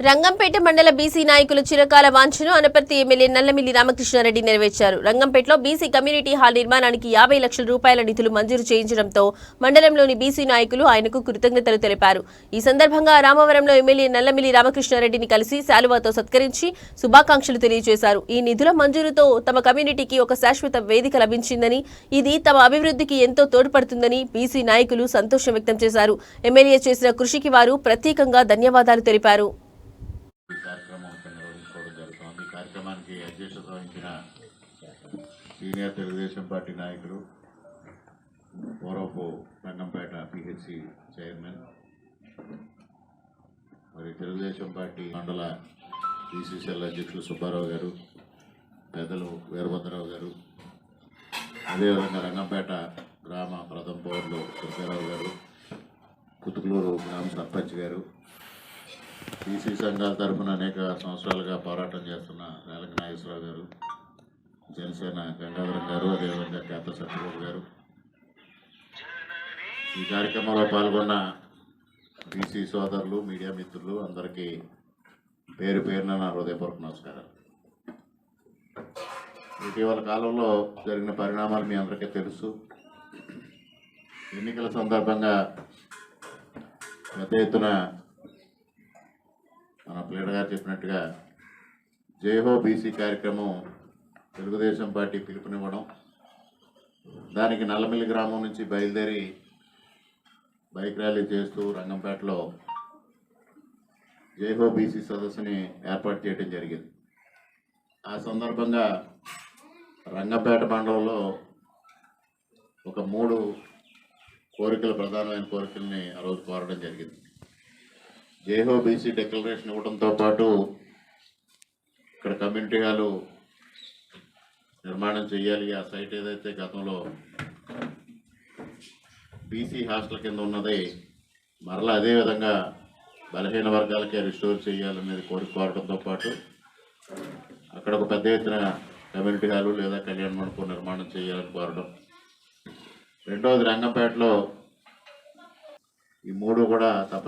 రంగంపేట మండల బీసీ నాయకులు చిరకాల వాంఛను అనపర్తి ఎమ్మెల్యే నల్లమిల్లి రామకృష్ణారెడ్డి నెరవేర్చారు. రంగంపేటలో బీసీ కమ్యూనిటీ హాల్ నిర్మాణానికి యాభై లక్షల రూపాయల నిధులు మంజూరు చేయించడంతో మండలంలోని బీసీ నాయకులు ఆయనకు కృతజ్ఞతలు తెలిపారు. ఈ సందర్భంగా రామవరంలో ఎమ్మెల్యే నల్లమిల్లి రామకృష్ణారెడ్డిని కలిసి శాలువాతో సత్కరించి శుభాకాంక్షలు తెలియజేశారు. ఈ నిధుల మంజూరుతో తమ కమ్యూనిటీకి ఒక శాశ్వత వేదిక లభించిందని ఇది తమ అభివృద్ధికి ఎంతో తోడ్పడుతుందని బీసీ నాయకులు సంతోషం వ్యక్తం చేశారు. ఎమ్మెల్యే చేసిన కృషికి వారు ప్రత్యేకంగా ధన్యవాదాలు తెలిపారు. కార్యక్రమం ఇక్కడ నిర్వహించుకోవడం జరుగుతుంది. ఈ కార్యక్రమానికి అధ్యక్షత వహించిన సీనియర్ తెలుగుదేశం పార్టీ నాయకులు పూర్వపు రంగంపేట పిహెచ్సి చైర్మన్ మరి తెలుగుదేశం పార్టీ మండల బీసీసీఎల్ అధ్యక్షులు సుబ్బారావు గారు పెద్దలు వీరభద్రరావు గారు అదేవిధంగా రంగంపేట గ్రామ ప్రథమ పౌరులు సుబ్బారావు గారు కుతుకులూరు గ్రామ సర్పంచ్ గారు బీసీ సంఘాల తరఫున అనేక సంవత్సరాలుగా పోరాటం చేస్తున్న వేలక నాగేశ్వరరావు గారు జనసేన గంగాధరం గారు అదేవిధంగా కేంద్ర సత్యబాబు గారు. ఈ కార్యక్రమంలో పాల్గొన్న బీసీ సోదరులు మీడియా మిత్రులు అందరికీ పేరు పేరున నా హృదయపూర్వక నమస్కారాలు. ఇటీవల కాలంలో జరిగిన పరిణామాలు మీ అందరికీ తెలుసు. ఎన్నికల సందర్భంగా పెద్ద ఎత్తున మన ప్లేడర్ గారు చెప్పినట్టుగా జయహో బీసీ కార్యక్రమం తెలుగుదేశం పార్టీ పిలుపునివ్వడం దానికి నల్లమిల్లి గ్రామం నుంచి బయలుదేరి బైక్ ర్యాలీ చేస్తూ రంగంపేటలో జయహో బీసీ సదస్సుని ఏర్పాటు చేయడం జరిగింది. ఆ సందర్భంగా రంగంపేట మండలంలో ఒక మూడు కోరికలు ప్రధానమైన కోరికల్ని ఆ రోజు కోరడం జరిగింది. జేహో బీసీ డిక్లరేషన్ ఇవ్వడంతో పాటు ఇక్కడ కమ్యూనిటీ హాలు నిర్మాణం చేయాలి. ఆ సైట్ ఏదైతే గతంలో బీసీ హాస్టల్ కింద ఉన్నది మరలా అదే విధంగా బలహీన వర్గాలకే రిస్టోర్ చేయాలనేది కోరిక కోరడంతో పాటు అక్కడ ఒక పెద్ద ఎత్తున కమ్యూనిటీ హాలు లేదా కళ్యాణ మండపం నిర్మాణం చేయాలని కోరడం. రెండవది రంగంపేటలో ఈ మూడు కూడా తప్ప